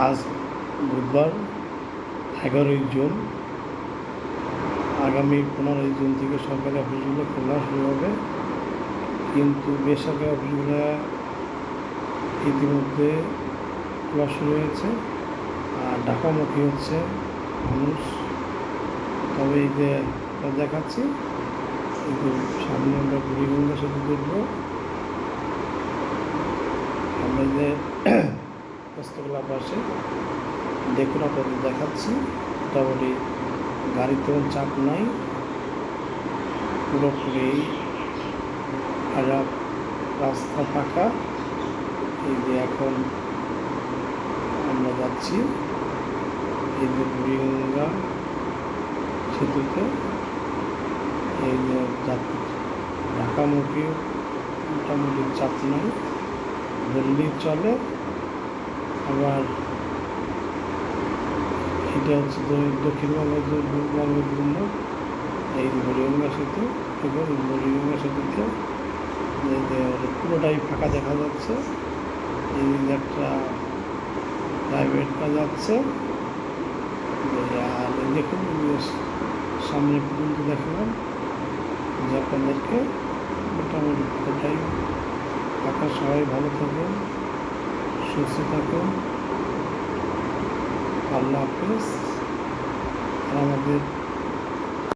আজ বুধবার, এগারোই জুন। আগামী পনেরোই জুন থেকে সরকারি অফিসগুলো খোলা শুরু হবে। কিন্তু বেসরকারি অফিসগুলো ইতিমধ্যে খোলা শুরু হয়েছে। আর ঢাকামুখী হচ্ছে মানুষ। তবে যে দেখাচ্ছি। যে সামনে আমরা বুড়িগঙ্গা সেতু দেখব। আমরা যে পোস্তকলা পাশে দেখুন, আপনাদের দেখাচ্ছি। মোটামুটি গাড়ির তেমন চাপ নাই। পুরোপুরি খারাপ রাস্তা ফাঁকা। এই যে এখন আমরা যাচ্ছি, এই যে বুড়িগঙ্গা সেতুতে। এই যে ঢাকামুখী মোটামুটি চাপ নাই। বললেই চলে। আবার এটা হচ্ছে দক্ষিণবঙ্গের যে পূর্ববঙ্গের জন্য এই বুড়িগঙ্গা সেতু এবং বুড়িগঙ্গা সেতুতে পুরোটাই ফাঁকা দেখা যাচ্ছে, এই একটা প্রাইভেট কাজ যাচ্ছে। আর দেখুন সামনে পর্যন্ত দেখলাম যে আপনাদেরকে মোটামুটি পুরোটাই। ফাঁকা সবাই ভালো থাকুন সুস্থ থাকুন। আল্লাহ হাফেজ। আমাদের